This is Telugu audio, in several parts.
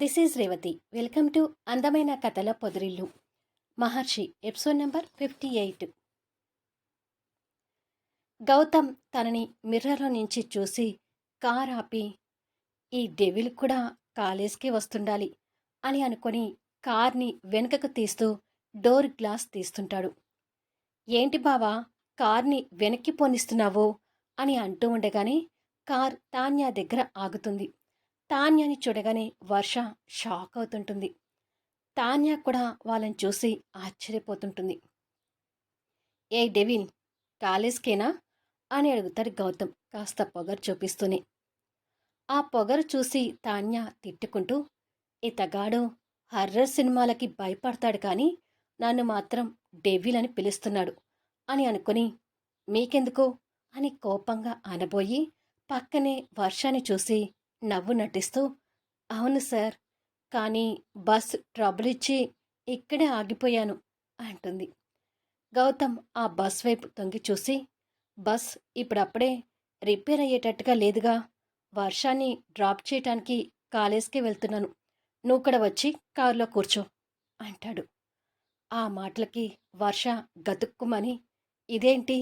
This is Revathi. Welcome to అందమైన కథల పొదిరిల్లు. Maharshi episode number fifty eight. Gautam తనని మిర్రర్లో నుంచి చూసి కార్ ఆపి ఈ డెవిల్ కూడా కాలేజ్కి వస్తుండాలి అని అనుకొని కార్ని వెనుకకు తీస్తూ డోర్ గ్లాస్ తీస్తుంటాడు. ఏంటి బావా కార్ని వెనక్కి పోనిస్తున్నావు అని అంటూ ఉండగానే కార్ తాన్యా దగ్గర ఆగుతుంది. తాన్యాని చూడగానే వర్ష షాక్ అవుతుంటుంది. తాన్యా కూడా వాళ్ళని చూసి ఆశ్చర్యపోతుంటుంది. ఏ డెవిన్ కాలేజ్కేనా? అని అడుగుతాడు గౌతమ్ కాస్త పొగరు చూపిస్తూనే. ఆ పొగరు చూసి తాన్యా తిట్టుకుంటూ ఇతగాడు హర్రర్ సినిమాలకి భయపడతాడు కానీ నన్ను మాత్రం డెవిల్ అని పిలుస్తున్నాడు అని అనుకుని మీకెందుకు? అని కోపంగా అనబోయి పక్కనే వర్షాన్ని చూసి నవ్వు నటిస్తూ అవును సార్ కానీ బస్ ట్రబుల్ ఇచ్చి ఇక్కడే ఆగిపోయాను అంటుంది. గౌతమ్ ఆ బస్ వైపు తొంగి చూసి బస్ ఇప్పుడప్పుడే రిపేర్ అయ్యేటట్టుగా లేదుగా. వర్షాన్ని డ్రాప్ చేయటానికి కాలేజ్కి వెళ్తున్నాను. నువ్వు కూడా వచ్చి కారులో కూర్చో అంటాడు. ఆ మాటలకి వర్ష గతుక్కుమని ఇదేంటి?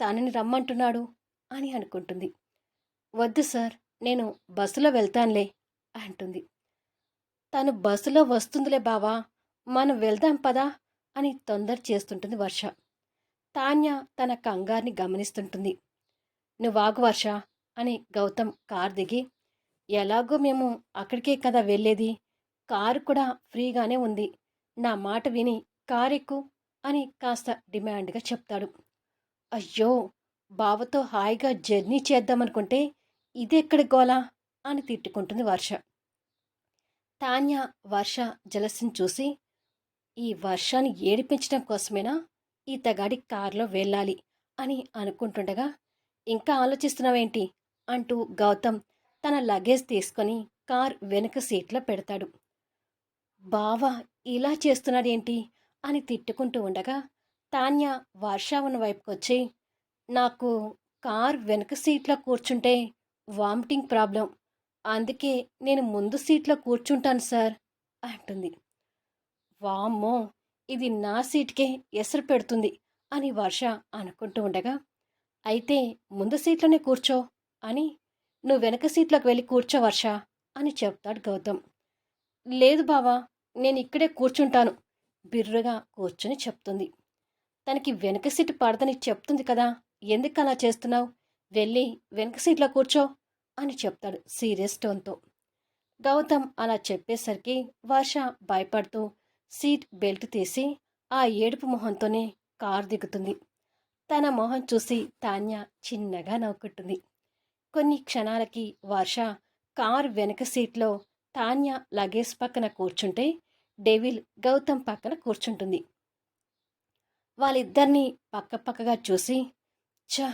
తనని రమ్మంటున్నాడు అని అనుకుంటుంది. వద్దు సార్ నేను బస్సులో వెళ్తానులే అంటుంది. తను బస్సులో వస్తుందిలే బావా మనం వెళ్దాం పదా అని తొందర చేస్తుంటుంది వర్ష. తాన్య తన కంగారిని గమనిస్తుంటుంది. నువ్వాగు వర్ష అని గౌతమ్ కార్ దిగి ఎలాగో మేము అక్కడికే కదా వెళ్ళేది కారు కూడా ఫ్రీగానే ఉంది నా మాట విని కారెక్కు అని కాస్త డిమాండ్గా చెప్తాడు. అయ్యో బావతో హాయిగా జర్నీ చేద్దామనుకుంటే ఇదెక్కడి గోలా అని తిట్టుకుంటుంది వర్ష. తాన్య వర్ష జలసిని చూసి ఈ వర్షాన్ని ఏడిపించడం కోసమేనా? ఈ తగాడి కారులో వెళ్ళాలి అని అనుకుంటుండగా ఇంకా ఆలోచిస్తున్నావేంటి? అంటూ గౌతమ్ తన లగేజ్ తీసుకొని కార్ వెనుక సీట్లో పెడతాడు. బావా ఇలా చేస్తున్నాడేంటి? అని తిట్టుకుంటూ ఉండగా తాన్య వర్షావన వైపుకొచ్చి నాకు కార్ వెనుక సీట్లో కూర్చుంటే వామిటింగ్ ప్రాబ్లం. అందుకే నేను ముందు సీట్లో కూర్చుంటాను సార్ అంటుంది. వామ్మో ఇది నా సీట్కే ఎసరు పెడుతుంది అని వర్ష అనుకుంటూ ఉండగా అయితే ముందు సీట్లోనే కూర్చో అని. నువ్వు వెనక సీట్లోకి వెళ్ళి కూర్చో వర్ష అని చెప్తాడు గౌతమ్. లేదు బావా నేను ఇక్కడే కూర్చుంటాను బిర్రుగా కూర్చొని చెప్తుంది. తనకి వెనక సీటు పడదని చెప్తుంది కదా ఎందుకు అలా చేస్తున్నావు? వెళ్ళి వెనక సీట్లో కూర్చో అని చెప్తాడు సీరియస్ టోన్తో. గౌతమ్ అలా చెప్పేసరికి వర్ష భయపడుతూ సీట్ బెల్ట్ తీసి ఆ ఏడుపు మొహంతోనే కారు దిగుతుంది. తన మొహం చూసి తాన్య చిన్నగా నవ్వుకుంటుంది. కొన్ని క్షణాలకి వర్ష కారు వెనక సీట్లో తాన్య లగేజ్ పక్కన కూర్చుంటే డెవిల్ గౌతమ్ పక్కన కూర్చుంటుంది. వాళ్ళిద్దరినీ పక్కపక్కగా చూసి చ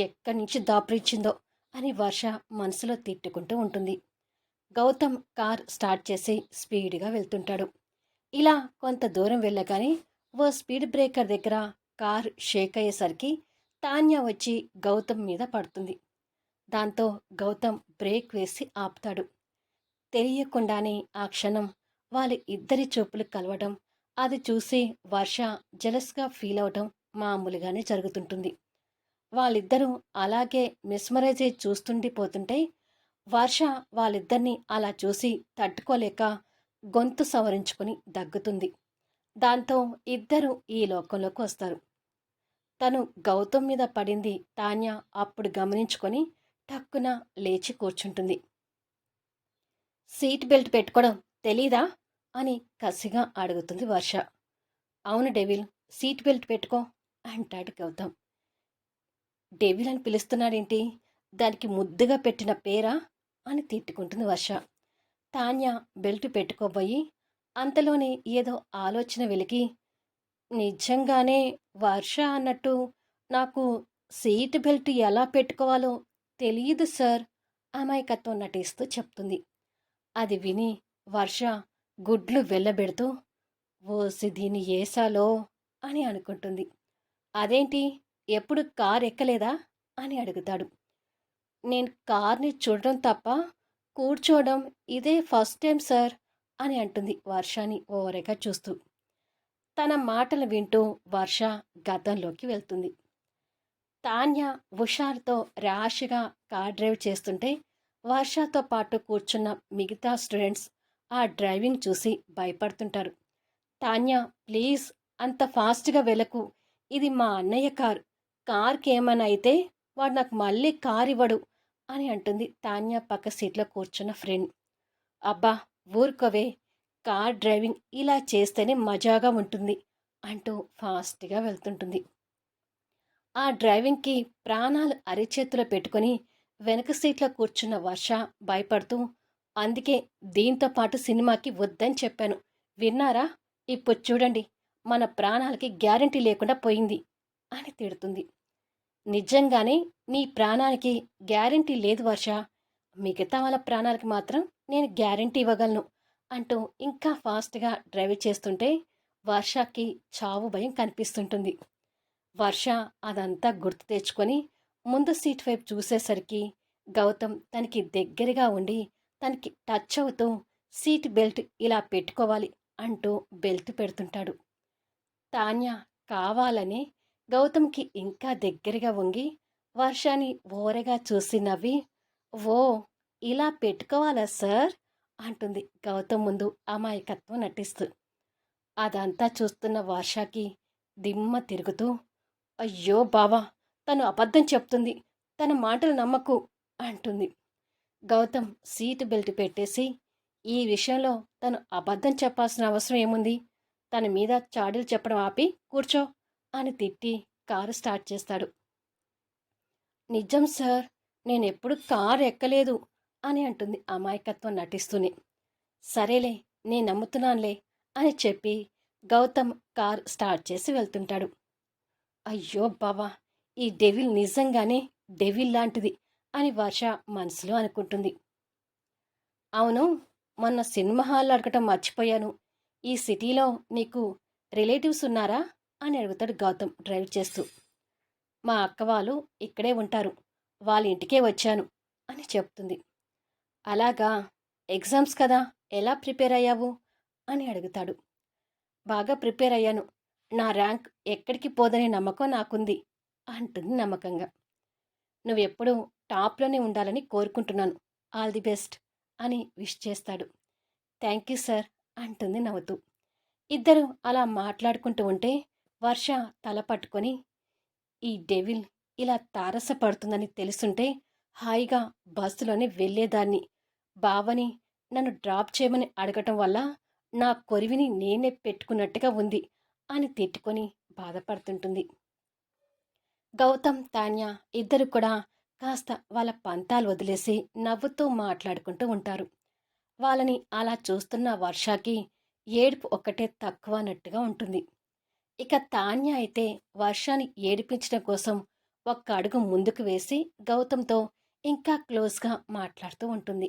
ఎక్కడి నుంచి దాపరించిందో అని వర్ష మనసులో తిట్టుకుంటూ ఉంటుంది. గౌతమ్ కార్ స్టార్ట్ చేసి స్పీడ్గా వెళ్తుంటాడు. ఇలా కొంత దూరం వెళ్ళగానే ఓ స్పీడ్ బ్రేకర్ దగ్గర కార్ షేక్ అయ్యేసరికి తాన్య వచ్చి గౌతమ్ మీద పడుతుంది. దాంతో గౌతమ్ బ్రేక్ వేసి ఆపుతాడు. తెలియకుండానే ఆ క్షణం వాళ్ళ ఇద్దరి చూపులు కలవడం అది చూసి వర్ష జలస్గా ఫీల్ అవడం మామూలుగానే జరుగుతుంటుంది. వాళ్ళిద్దరూ అలాగే మిస్మరైజ్ అయి చూస్తుండిపోతుంటే వర్ష వాళ్ళిద్దరినీ అలా చూసి తట్టుకోలేక గొంతు సవరించుకుని దగ్గుతుంది. దాంతో ఇద్దరు ఈ లోకంలోకి వస్తారు. తను గౌతమ్ మీద పడింది తాన్య అప్పుడు గమనించుకొని టక్కున లేచి కూర్చుంటుంది. సీట్ బెల్ట్ పెట్టుకోవడం తెలీదా? అని కసిగా అడుగుతుంది వర్ష. అవును డెవిల్ సీట్ బెల్ట్ పెట్టుకో అంటాడు గౌతమ్. డెవిల్ అని పిలుస్తున్నాడేంటి? దానికి ముద్దుగా పెట్టిన పేరా? అని తిట్టుకుంటుంది వర్ష. తాన్య బెల్ట్ పెట్టుకోబోయి అంతలోనే ఏదో ఆలోచన వెలికి నిజంగానే వర్ష అన్నట్టు నాకు సీట్ బెల్ట్ ఎలా పెట్టుకోవాలో తెలియదు సార్ అమాయకత్వం నటిస్తూ చెప్తుంది. అది విని వర్ష గుడ్లు వెళ్ళబెడుతూ ఓసి దీని ఏసాలో? అని అనుకుంటుంది. అదేంటి? ఎప్పుడు కార్ ఎక్కలేదా అని అడుగుతాడు. నేను కార్ని చూడడం తప్ప కూర్చోవడం ఇదే ఫస్ట్ టైం సార్ అని అంటుంది వర్షాని ఓవరేగా చూస్తూ. తన మాటలు వింటూ వర్ష గతంలోకి వెళ్తుంది. తాన్య ఉషార్తో ర్యాష్గా కార్ డ్రైవ్ చేస్తుంటే వర్షతో పాటు కూర్చున్న మిగతా స్టూడెంట్స్ ఆ డ్రైవింగ్ చూసి భయపడుతుంటారు. తాన్య ప్లీజ్ అంత ఫాస్ట్గా వెళ్ళకు. ఇది మా అన్నయ్య కార్. కార్కి ఏమైనా అయితే వాడు నాకు మళ్ళీ కార్ ఇవ్వడు అని అంటుంది తాన్య పక్క సీట్లో కూర్చున్న ఫ్రెండ్. అబ్బా ఊరుకోవే కార్ డ్రైవింగ్ ఇలా చేస్తేనే మజాగా ఉంటుంది అంటూ ఫాస్ట్గా వెళ్తుంటుంది. ఆ డ్రైవింగ్కి ప్రాణాలు అరిచేతిలో పెట్టుకొని వెనక సీట్లో కూర్చున్న వర్ష భయపడుతూ అందుకే దీంతో పాటు సినిమాకి వద్దని చెప్పాను. విన్నారా? ఇప్పుడు చూడండి మన ప్రాణాలకి గ్యారంటీ లేకుండా పోయింది అని తిడుతుంది. నిజంగానే నీ ప్రాణానికి గ్యారంటీ లేదు వర్ష. మిగతా వాళ్ళ ప్రాణాలకి మాత్రం నేను గ్యారంటీ ఇవ్వగలను అంటూ ఇంకా ఫాస్ట్గా డ్రైవ్ చేస్తుంటే వర్షకి చావు భయం కనిపిస్తుంటుంది. వర్ష అదంతా గుర్తు తెచ్చుకొని ముందు సీట్ వైపు చూసేసరికి గౌతమ్ తనకి దగ్గరగా ఉండి తనకి టచ్ అవుతూ సీట్ బెల్ట్ ఇలా పెట్టుకోవాలి అంటూ బెల్ట్ పెడుతుంటాడు. తాన్య కావాలని గౌతమ్కి ఇంకా దగ్గరగా వంగి వర్షాన్ని ఓరగా చూసి నవ్వి ఓ ఇలా పెట్టుకోవాలా సార్? అంటుంది గౌతమ్ ముందు అమాయకత్వం నటిస్తూ. అదంతా చూస్తున్న వర్షాకి దిమ్మ తిరుగుతూ అయ్యో బావా తను అబద్ధం చెప్తుంది తన మాటలు నమ్మకు అంటుంది. గౌతమ్ సీటు బెల్ట్ పెట్టేసి ఈ విషయంలో తను అబద్ధం చెప్పాల్సిన అవసరం ఏముంది? తన మీద చాడీలు చెప్పడం ఆపి కూర్చో అని తిట్టి కారు స్టార్ట్ చేస్తాడు. నిజం సార్ నేనెప్పుడు కారు ఎక్కలేదు అని అంటుంది అమాయకత్వం నటిస్తూనే. సరేలే నేను నమ్ముతున్నానులే అని చెప్పి గౌతమ్ కార్ స్టార్ట్ చేసి వెళ్తుంటాడు. అయ్యో బావా ఈ డెవిల్ నిజంగానే డెవిల్ లాంటిది అని వర్ష మనసులో అనుకుంటుంది. అవును మొన్న సినిమా హాల్లో అడగటం మర్చిపోయాను. ఈ సిటీలో నీకు రిలేటివ్స్ ఉన్నారా? అని అడుగుతాడు గౌతమ్ డ్రైవ్ చేస్తూ. మా అక్క వాళ్ళు ఇక్కడే ఉంటారు. వాళ్ళ ఇంటికే వచ్చాను అని చెప్తుంది. అలాగా? ఎగ్జామ్స్ కదా? ఎలా ప్రిపేర్ అయ్యావు? అని అడుగుతాడు. బాగా ప్రిపేర్ అయ్యాను. నా ర్యాంక్ ఎక్కడికి పోదనే నమ్మకం నాకుంది అంటుంది నమ్మకంగా. నువ్వెప్పుడూ టాప్లోనే ఉండాలని కోరుకుంటున్నాను. ఆల్ ది బెస్ట్ అని విష్ చేస్తాడు. థ్యాంక్ యూ సార్ అంటుంది నవ్వుతూ. ఇద్దరు అలా మాట్లాడుకుంటూ ఉంటే వర్ష తల పట్టుకొని ఈ డెవిల్ ఇలా తారసపడుతుందని తెలుసుంటే హాయిగా బస్సులోనే వెళ్ళేదాన్ని. బావని నన్ను డ్రాప్ చేయమని అడగటం వల్ల నా కొరివిని నేనే పెట్టుకున్నట్టుగా ఉంది అని తిట్టుకొని బాధపడుతుంటుంది. గౌతమ్ తాన్య ఇద్దరు కూడా కాస్త వాళ్ళ పంతాలు వదిలేసి నవ్వుతూ మాట్లాడుకుంటూ ఉంటారు. వాళ్ళని అలా చూస్తున్న వర్షాకి ఏడుపు ఒక్కటే తక్కువ అన్నట్టుగా ఉంటుంది. ఇక తాన్య అయితే వర్షాన్ని ఏడిపించడం కోసం ఒక్క అడుగు ముందుకు వేసి గౌతమ్తో ఇంకా క్లోజ్గా మాట్లాడుతూ ఉంటుంది.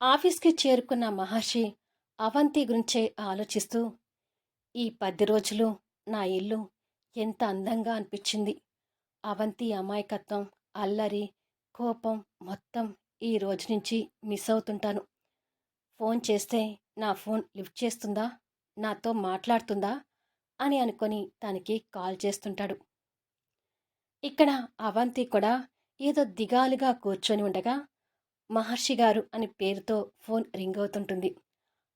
ఆఫీస్కి చేరుకున్న మహర్షి అవంతి గురించే ఆలోచిస్తూ ఈ పది రోజులు నా ఇల్లు ఎంత అందంగా అనిపించింది. అవంతి అమాయకత్వం అల్లరి కోపం మొత్తం ఈ రోజు నుంచి మిస్ అవుతుంటాను. ఫోన్ చేస్తే నా ఫోన్ లిఫ్ట్ చేస్తుందా? నాతో మాట్లాడుతుందా? అని అనుకొని తనకి కాల్ చేస్తుంటాడు. ఇక్కడ అవంతి కూడా ఏదో దిగాలుగా కూర్చొని ఉండగా మహర్షి గారు అని పేరుతో ఫోన్ రింగ్ అవుతుంటుంది.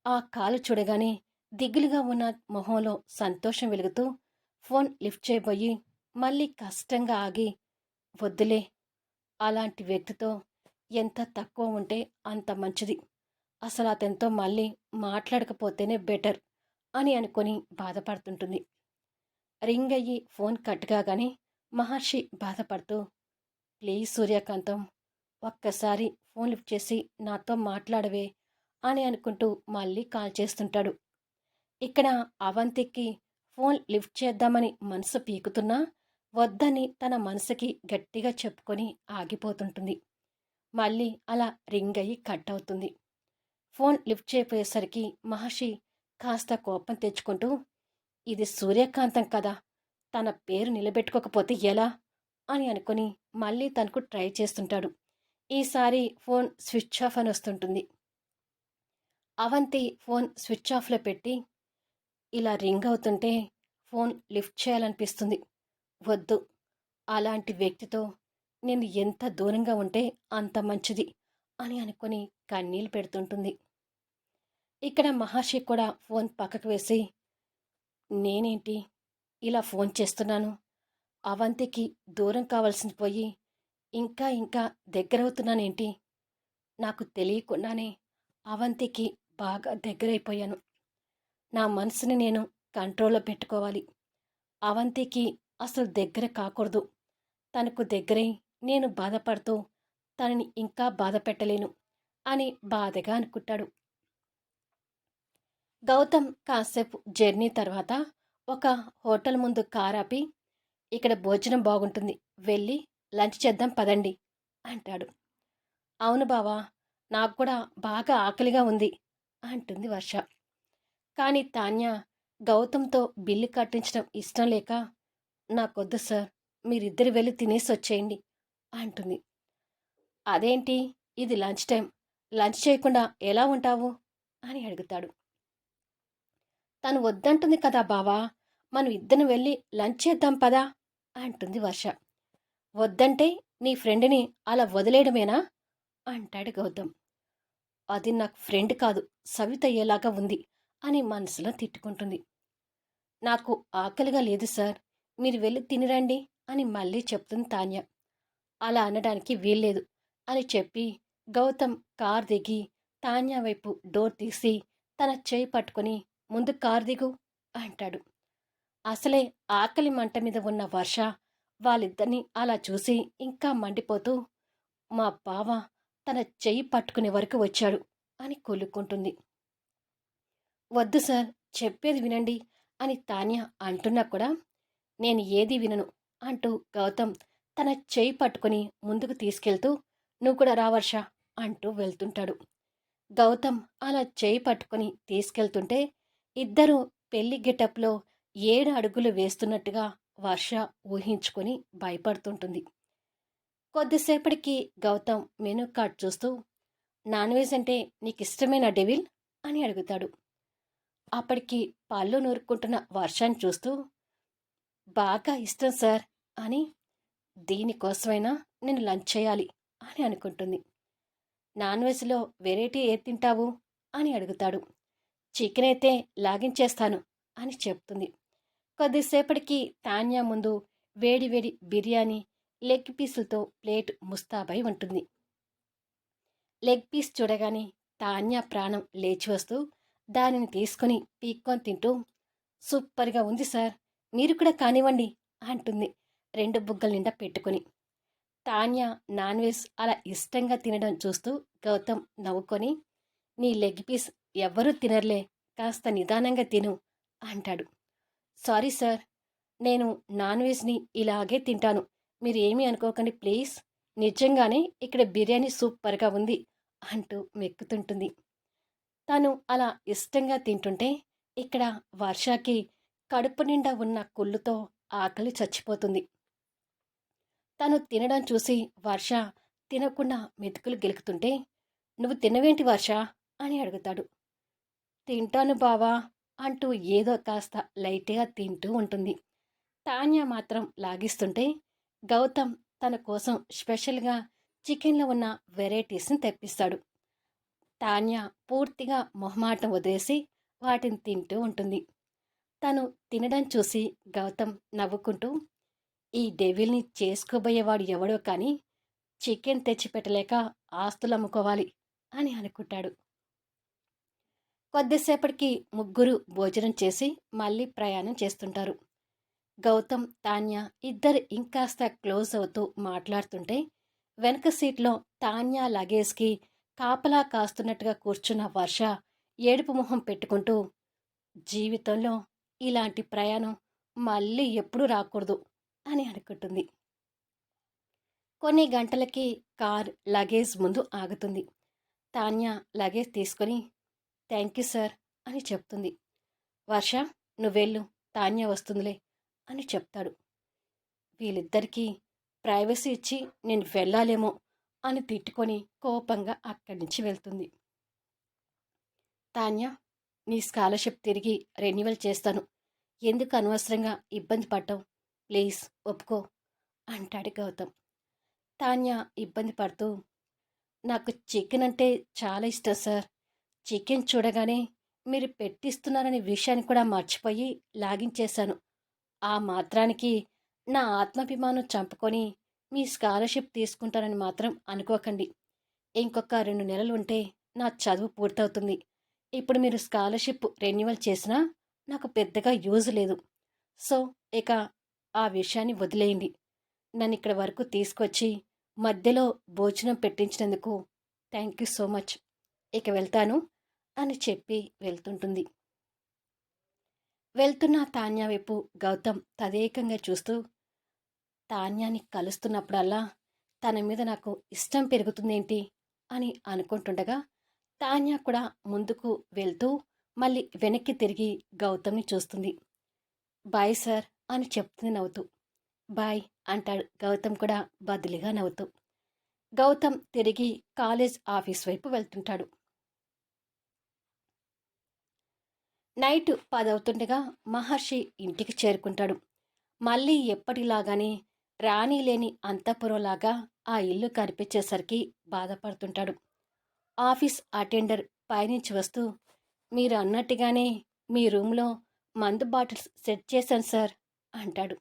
ఆ కాలు చూడగానే దిగులుగా ఉన్న మొహంలో సంతోషం వెలుగుతూ ఫోన్ లిఫ్ట్ చేయబోయి మళ్ళీ కష్టంగా ఆగి వద్దులే అలాంటి వ్యక్తితో ఎంత తక్కువ ఉంటే అంత మంచిది. అసలు అతనితో మళ్ళీ మాట్లాడకపోతేనే బెటర్. అని అనుకొని బాధపడుతుంటుంది. రింగ్ అయ్యి ఫోన్ కట్ కాగానే మహర్షి బాధపడుతూ ప్లీజ్ సూర్యకాంతం ఒక్కసారి ఫోన్ లిఫ్ట్ చేసి నాతో మాట్లాడవే అని అనుకుంటూ మళ్ళీ కాల్ చేస్తుంటాడు. ఇక్కడ అవంతికి ఫోన్ లిఫ్ట్ చేద్దామని మనసు పీకుతున్నా వద్దని తన మనసుకి గట్టిగా చెప్పుకొని ఆగిపోతుంటుంది. మళ్ళీ అలా రింగ్ అయ్యి కట్ అవుతుంది. ఫోన్ లిఫ్ట్ చేయపోయేసరికి మహర్షి కాస్త కోపం తెచ్చుకుంటూ ఇది సూర్యకాంతం కదా తన పేరు నిలబెట్టుకోకపోతే ఎలా? అని అనుకుని మళ్ళీ తనకు ట్రై చేస్తుంటాడు. ఈసారి ఫోన్ స్విచ్ ఆఫ్ అని వస్తుంటుంది. అవంతి ఫోన్ స్విచ్ ఆఫ్లో పెట్టి ఇలా రింగ్ అవుతుంటే ఫోన్ లిఫ్ట్ చేయాలనిపిస్తుంది. వద్దు అలాంటి వ్యక్తితో నేను ఎంత దూరంగా ఉంటే అంత మంచిది అని అనుకొని కన్నీళ్ళు పెడుతుంటుంది. ఇక్కడ మహర్షి కూడా ఫోన్ పక్కకు వేసి నేనేంటి? ఇలా ఫోన్ చేస్తున్నాను. అవంతికి దూరం కావాల్సింది పోయి ఇంకా ఇంకా దగ్గరవుతున్నానేంటి? నాకు తెలియకుండానే అవంతికి బాగా దగ్గరైపోయాను. నా మనసుని నేను కంట్రోల్లో పెట్టుకోవాలి. అవంతికి అసలు దగ్గర కాకూడదు. తనకు దగ్గరై నేను బాధపడుతూ తనని ఇంకా బాధ పెట్టలేను అని బాధగా అనుకుంటాడు. గౌతమ్ కాసేపు జర్నీ తర్వాత ఒక హోటల్ ముందు కారాపి ఇక్కడ భోజనం బాగుంటుంది వెళ్ళి లంచ్ చేద్దాం పదండి అంటాడు. అవును బావా నాకు కూడా బాగా ఆకలిగా ఉంది అంటుంది వర్ష. కానీ తాన్య గౌతమ్తో బిల్లు కట్టించడం ఇష్టం లేక నాకొద్దు సార్ మీరిద్దరు వెళ్ళి తినేసి వచ్చేయండి అంటుంది. అదేంటి? ఇది లంచ్ టైం లంచ్ చేయకుండా ఎలా ఉంటావు? అని అడుగుతాడు. తను వద్దంటుంది కదా బావా మనం ఇద్దరం వెళ్ళి లంచ్ చేద్దాం పదా? అంటుంది వర్ష. వద్దంటే నీ ఫ్రెండ్ని అలా వదిలేయడమేనా? అంటాడు గౌతమ్. అది నాకు ఫ్రెండ్ కాదు సవిత అయ్యేలాగా ఉంది అని మనసులో తిట్టుకుంటుంది. నాకు ఆకలిగా లేదు సార్ మీరు వెళ్ళి తినిరండి అని మళ్ళీ చెప్తుంది తాన్య. అలా అనడానికి వీల్లేదు అని చెప్పి గౌతమ్ కార్ దిగి తాన్య వైపు డోర్ తీసి తన చేయి పట్టుకొని ముందు కారు దిగు అంటాడు. అసలే ఆకలి మంట మీద ఉన్న వర్ష వాళ్ళిద్దరిని అలా చూసి ఇంకా మండిపోతూ మా బావ తన చెయ్యి పట్టుకునే వరకు వచ్చాడు అని కొలుక్కుంటుంది. వద్దు సార్ చెప్పేది వినండి అని తాన్య అంటున్నా కూడా నేను ఏది వినను అంటూ గౌతమ్ తన చేయి పట్టుకుని ముందుకు తీసుకెళ్తూ నువ్వు కూడా రావర్ష అంటూ వెళ్తుంటాడు. గౌతమ్ అలా చేయి పట్టుకుని తీసుకెళ్తుంటే ఇద్దరూ పెళ్ళి గెటప్లో ఏడు అడుగులు వేస్తున్నట్టుగా వర్ష ఊహించుకొని భయపడుతుంటుంది. కొద్దిసేపటికి గౌతమ్ మెనూ కార్డ్ చూస్తూ నాన్ వెజ్ అంటే నీకు ఇష్టమైన డెవిల్? అని అడుగుతాడు. అప్పటికి పళ్ళు నూరుకుంటున్న వర్షాన్ని చూస్తూ బాగా ఇష్టం సార్ అని దీనికోసమైనా నేను లంచ్ చేయాలి అని అనుకుంటుంది. నాన్ వెజ్లో వెరైటీ ఏ తింటావు? అని అడుగుతాడు. చికెన్ అయితే లాగించేస్తాను అని చెప్తుంది. కొద్దిసేపటికి తాన్యా ముందు వేడివేడి బిర్యానీ లెగ్ పీసులతో ప్లేట్ ముస్తాబై ఉంటుంది. లెగ్ పీస్ చూడగానే తాన్యా ప్రాణం లేచి వస్తూ దానిని తీసుకుని పీక్కొని తింటూ సూపర్గా ఉంది సార్ మీరు కూడా కానివ్వండి అంటుంది రెండు బుగ్గల నిండా పెట్టుకుని. తాన్యా నాన్ వెజ్ అలా ఇష్టంగా తినడం చూస్తూ గౌతమ్ నవ్వుకొని నీ లెగ్ పీస్ ఎవ్వరూ తినర్లే కాస్త నిదానంగా తిను అంటాడు. సారీ సార్ నేను నాన్ వెజ్ని ఇలాగే తింటాను. మీరు ఏమీ అనుకోకండి ప్లీజ్. నిజంగానే ఇక్కడ బిర్యానీ సూపర్గా ఉంది అంటూ మెక్కుతుంటుంది. తను అలా ఇష్టంగా తింటుంటే ఇక్కడ వర్షాకి కడుపు నిండా ఉన్న కుళ్ళుతో ఆకలి చచ్చిపోతుంది. తను తినడం చూసి వర్ష తినకుండా మెతుకులు గెలుకుతుంటే నువ్వు తినవేంటి వర్ష? అని అడుగుతాడు. తింటాను బావా అంటూ ఏదో కాస్త లైట్గా తింటూ ఉంటుంది. తాన్య మాత్రం లాగిస్తుంటే గౌతమ్ తన కోసం స్పెషల్గా చికెన్లో ఉన్న వెరైటీస్ని తెప్పిస్తాడు. తాన్య పూర్తిగా మొహమాటం వదిలేసి వాటిని తింటూ ఉంటుంది. తను తినడం చూసి గౌతమ్ నవ్వుకుంటూ ఈ డెవిల్ని చేసుకోబోయేవాడు ఎవడో కానీ చికెన్ తెచ్చిపెట్టలేక ఆస్తులు అమ్ముకోవాలి అని అనుకుంటాడు. కొద్దిసేపటికి ముగ్గురు భోజనం చేసి మళ్ళీ ప్రయాణం చేస్తుంటారు. గౌతమ్ తాన్య ఇద్దరు ఇంకాస్త క్లోజ్ అవుతూ మాట్లాడుతుంటే వెనక సీట్లో తాన్య లగేజ్కి కాపలా కాస్తున్నట్టుగా కూర్చున్న వర్ష ఏడుపు మొహం పెట్టుకుంటూ జీవితంలో ఇలాంటి ప్రయాణం మళ్ళీ ఎప్పుడు రాకూడదు అని అనుకుంటుంది. కొన్ని గంటలకి కార్ లగేజ్ ముందు ఆగుతుంది. తాన్య లగేజ్ తీసుకొని థ్యాంక్ యూ సార్ అని చెప్తుంది. వర్ష నువ్వెళ్ళు తాన్య వస్తుందిలే అని చెప్తాడు. వీళ్ళిద్దరికీ ప్రైవసీ ఇచ్చి నేను వెళ్ళాలేమో అని తిట్టుకొని కోపంగా అక్కడి నుంచి వెళ్తుంది. తాన్య నీ స్కాలర్షిప్ తిరిగి రెన్యువల్ చేస్తాను. ఎందుకు అనవసరంగా ఇబ్బంది పడ్డావు? ప్లీజ్ ఒప్పుకో అంటాడు గౌతమ్. తాన్య ఇబ్బంది పడుతూ నాకు చికెన్ అంటే చాలా ఇష్టం సార్. చికెన్ చూడగానే మీరు పెట్టిస్తున్నారనే విషయాన్ని కూడా మర్చిపోయి లాగించేశాను. ఆ మాత్రానికి నా ఆత్మాభిమానం చంపుకొని మీ స్కాలర్షిప్ తీసుకుంటానని మాత్రం అనుకోకండి. ఇంకొక రెండు నెలలు ఉంటే నా చదువు పూర్తవుతుంది. ఇప్పుడు మీరు స్కాలర్షిప్ రెన్యువల్ చేసినా నాకు పెద్దగా యూజ్ లేదు. సో ఇక ఆ విషయాన్ని వదిలేయండి. నన్ను ఇక్కడ వరకు తీసుకొచ్చి మధ్యలో భోజనం పెట్టించినందుకు థ్యాంక్ యూ సో మచ్. ఇక వెళ్తాను. అని చెప్పి వెళ్తుంటుంది. వెళ్తున్న తాన్యా వైపు గౌతమ్ తదేకంగా చూస్తూ తాన్యాని కలుస్తున్నప్పుడల్లా తన మీద నాకు ఇష్టం పెరుగుతుందేంటి? అని అనుకుంటుండగా తాన్య కూడా ముందుకు వెళ్తూ మళ్ళీ వెనక్కి తిరిగి గౌతమ్ని చూస్తుంది. బాయ్ సార్ అని చెప్తుంది నవ్వుతూ. బాయ్ అంటాడు గౌతమ్ కూడా బదులుగా నవ్వుతూ. గౌతమ్ తిరిగి కాలేజ్ ఆఫీస్ వైపు వెళ్తుంటాడు. నైట్ పదవుతుండగా మహర్షి ఇంటికి చేరుకుంటాడు. మళ్ళీ ఎప్పటిలాగానే రాణి లేని అంతఃపురంలాగా ఆ ఇల్లు కనిపించేసరికి బాధపడుతుంటాడు. ఆఫీస్ అటెండర్ పైనుంచి వస్తూ మీరు అన్నట్టుగానే మీ రూమ్లో మందు బాటిల్స్ సెట్ చేశాను సార్ అంటాడు.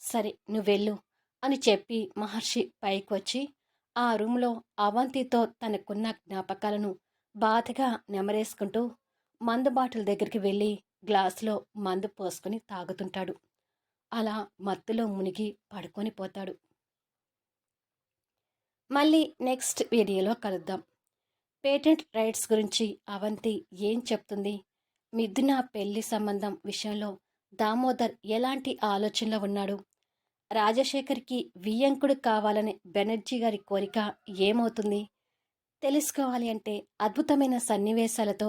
సరే నువ్వెళ్ళు అని చెప్పి మహర్షి పైకి వచ్చి ఆ రూమ్లో అవంతితో తనకున్న జ్ఞాపకాలను బాధగా నెమరేసుకుంటూ మందు బాటిల్ దగ్గరికి వెళ్ళి గ్లాసులో మందు పోసుకొని తాగుతుంటాడు. అలా మత్తులో మునిగి పడుకొని పోతాడు. మళ్ళీ నెక్స్ట్ వీడియోలో కలుద్దాం. పేటెంట్ రైట్స్ గురించి అవంతి ఏం చెప్తుంది? మిథున పెళ్ళి సంబంధం విషయంలో దామోదర్ ఎలాంటి ఆలోచనలో ఉన్నాడు? రాజశేఖర్కి వియ్యంకుడు కావాలనే బెనర్జీ గారి కోరిక ఏమవుతుంది? తెలుసుకోవాలి అంటే అద్భుతమైన సన్నివేశాలతో